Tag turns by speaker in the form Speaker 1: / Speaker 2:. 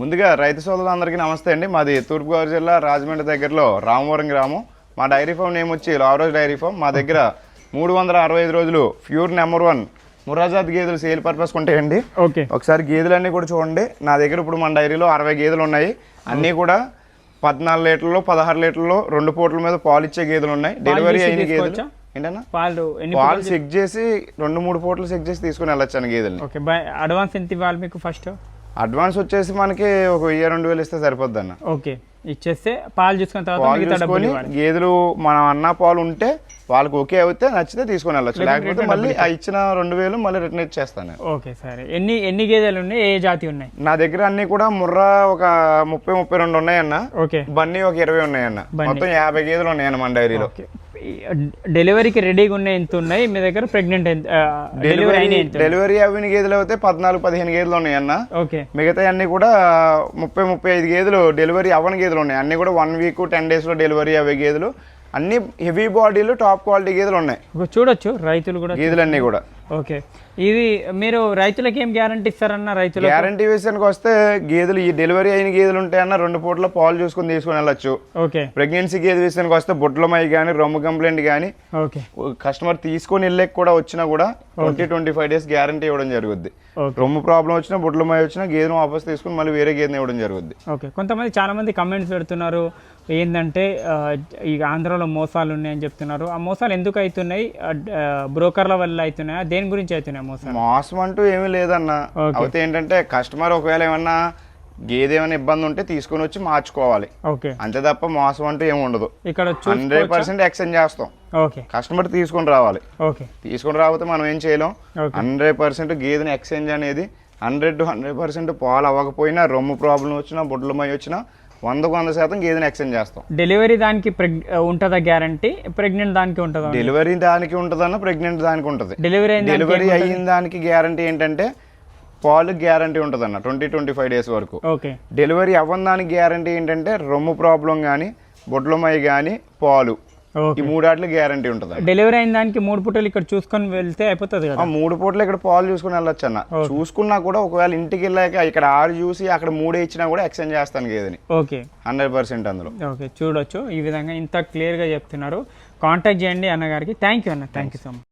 Speaker 1: ముందుగా రైతు సోదరులందరికీ నమస్తే అండి. మాది తూర్పుగోదావరి జిల్లా రాజమండ్రి దగ్గరలో రామవరం గ్రామం. మా డైరీ ఫామ్ నేమ్ వచ్చి లావరోజ్ డైరీ ఫామ్. మా దగ్గర మూడు వందల అరవై ఐదు రోజులు ప్యూర్ నెంబర్ వన్ మురాజాత్ గేదెలు సేల్ పర్పస్ ఉంటాయండి.
Speaker 2: ఓకే.
Speaker 1: ఒకసారి గేదెలన్నీ కూడా చూడండి. నా దగ్గర ఇప్పుడు మన డైరీలో అరవై గేదెలు ఉన్నాయి. అన్నీ కూడా పద్నాలుగు లీటర్లు పదహారు లీటర్లు రెండు పూటల మీద పాలు ఇచ్చే గేదెలు ఉన్నాయి. డెలివరీ అయిన గేదెలు? ఏంటన్నా?
Speaker 2: పాలు
Speaker 1: పాలు చెక్ చేసి రెండు మూడు పూటలు చెక్ చేసి తీసుకుని వెళ్ళొచ్చాను
Speaker 2: బై అడ్వాన్స్ ఎంత ఇవ్వాలి మీకు ఫస్ట్?
Speaker 1: అడ్వాన్స్ వచ్చేసి మనకి ఒక వెయ్యి రెండు వేలు ఇస్తే సరిపోద్ది అన్న
Speaker 2: ఓకే. ఇచ్చేస్తే పాలు చూసుకున్న తర్వాత
Speaker 1: గేదెలు మన అన్న పాలు ఉంటే వాళ్ళకి ఓకే అయితే నచ్చితే తీసుకొని వెళ్ళొచ్చు. లేకపోతే మళ్ళీ ఆ ఇచ్చిన రెండు వేలు మళ్ళీ రిటర్న్ ఇచ్చేస్తాను
Speaker 2: ఓకే సరే. ఎన్ని ఎన్ని గేదెలు ఉన్నాయి? ఏ జాతి ఉన్నాయి?
Speaker 1: నా దగ్గర అన్ని కూడా ముర్రా ఒక ముప్పై ముప్పై రెండు ఉన్నాయన్న.
Speaker 2: ఓకే.
Speaker 1: బన్నీ ఒక ఇరవై ఉన్నాయన్న. మొత్తం యాభై గేదెలు ఉన్నాయన్న మన డైరీలో.
Speaker 2: డెలివరీకి రెడీగా ఉన్నాయి ఎంత ఉన్నాయి? మీ దగ్గర ప్రెగ్నెంట్ డెలివరీ
Speaker 1: డెలివరీ అవిన గేదెలు అయితే పద్నాలుగు పదిహేను గేదెలు ఉన్నాయన్న
Speaker 2: ఓకే.
Speaker 1: మిగతా అన్ని కూడా ముప్పై ముప్పై ఐదు గేదెలు డెలివరీ అవ్వని గేదెలు ఉన్నాయి. అన్ని కూడా వన్ వీక్ టెన్ డేస్లో డెలివరీ అయ్యే గేదెలు. అన్ని హెవీ బాడీలు టాప్ క్వాలిటీ గేదెలు ఉన్నాయి.
Speaker 2: చూడొచ్చు రైతులు కూడా
Speaker 1: గేదెలన్నీ కూడా.
Speaker 2: ఓకే. ఇది మీరు రైతులకి ఏం గ్యారంటీ ఇస్తారన్న రైతులు
Speaker 1: గ్యారంటీ విషయానికి వస్తే గేదెలు ఈ డెలివరీ అయిన గేదెలు ఉంటాయన్న రెండు పూట్ల పాలు చూసుకొని తీసుకొని వెళ్ళొచ్చు.
Speaker 2: ఓకే.
Speaker 1: ప్రెగ్నెన్సీ గేదె విషయానికి వస్తే బొడ్లమై కానీ రొమ్ము కంప్లైంట్ కానీ
Speaker 2: ఓకే.
Speaker 1: కస్టమర్ తీసుకొని వెళ్ళక కూడా వచ్చినా కూడా twenty twenty five days guarantee ఇవ్వడం జరుగుద్ది. రొమ్ము ప్రాబ్లం వచ్చినా బొడ్లమై వచ్చినా గేదెను వాపస్ తీసుకుని మళ్ళీ వేరే గేదెని ఇవ్వడం జరుగుద్ది.
Speaker 2: ఓకే కొంతమంది చాలా మంది కమెంట్స్ పెడుతున్నారు ఏంటంటే ఈ ఆంధ్రాలో మోసాలు ఉన్నాయని చెప్తున్నారు. ఆ మోసాలు ఎందుకు అవుతున్నాయి బ్రోకర్ల వల్ల అవుతున్నాయా దేని గురించి అవుతున్నాయి మోసాలు?
Speaker 1: మోసం అంటూ ఏమీ లేదన్న. అయితే ఏంటంటే కస్టమర్ ఒకవేళ ఏమన్నా గేదె ఏమైనా ఇబ్బంది ఉంటే తీసుకొని వచ్చి మార్చుకోవాలి. అంతే తప్ప మోసం అంటూ ఏమి ఉండదు.
Speaker 2: ఇక్కడ
Speaker 1: హండ్రెడ్ పర్సెంట్ ఎక్స్చేంజ్ చేస్తాం.
Speaker 2: ఓకే.
Speaker 1: కస్టమర్ తీసుకొని రావాలి.
Speaker 2: ఓకే.
Speaker 1: తీసుకొని రాకపోతే మనం ఏం చేయలేం? హండ్రెడ్ పర్సెంట్ గేదెని ఎక్స్చేంజ్ అనేది హండ్రెడ్ టు హండ్రెడ్ పర్సెంట్ పాలు అవ్వకపోయినా రొమ్ము ప్రాబ్లం వచ్చినా బొడ్లమై వచ్చినా వందకు వంద శాతం గేదెని ఎక్స్చేంజ్ చేస్తాం.
Speaker 2: డెలివరీ దానికి ఉంటుందా గ్యారంటీ? ప్రెగ్నెంట్ దానికి ఉంటుందా?
Speaker 1: డెలివరీ దానికి ఉంటుందన్న ప్రెగ్నెంట్ దానికి ఉంటుంది.
Speaker 2: డెలివరీ
Speaker 1: డెలివరీ అయిన దానికి గ్యారంటీ ఏంటంటే పాలు గ్యారంటీ ఉంటుందన్న ట్వంటీ ట్వంటీ ఫైవ్ డేస్ వరకు.
Speaker 2: ఓకే.
Speaker 1: డెలివరీ అవ్వని దానికి గ్యారంటీ ఏంటంటే రొమ్ము ప్రాబ్లం కానీ బొడ్లమై కానీ పాలు. ఈ
Speaker 2: ఓకే.
Speaker 1: మూడాట్లు గ్యారంటీ ఉంటుంది
Speaker 2: డెలివరీ అయిన దానికి మూడు పూటలు ఇక్కడ చూసుకొని వెళ్తే అయిపోతుంది కదా?
Speaker 1: మూడు పూటలు ఇక్కడ పాలు చూసుకుని వెళ్ళొచ్చు అన్న. చూసుకున్నా కూడా ఒకవేళ ఇంటికి వెళ్ళాక ఇక్కడ ఆరు చూసి అక్కడ మూడే ఇచ్చినా కూడా ఎక్స్చేంజ్ చేస్తాను గేదని.
Speaker 2: ఓకే.
Speaker 1: హండ్రెడ్ పర్సెంట్ అందులో.
Speaker 2: ఓకే చూడొచ్చు. ఈ విధంగా ఇంత క్లియర్గా చెప్తున్నారు. కాంటాక్ట్ చేయండి అన్నగారికి. థ్యాంక్ యూ అన్న. Thank you so much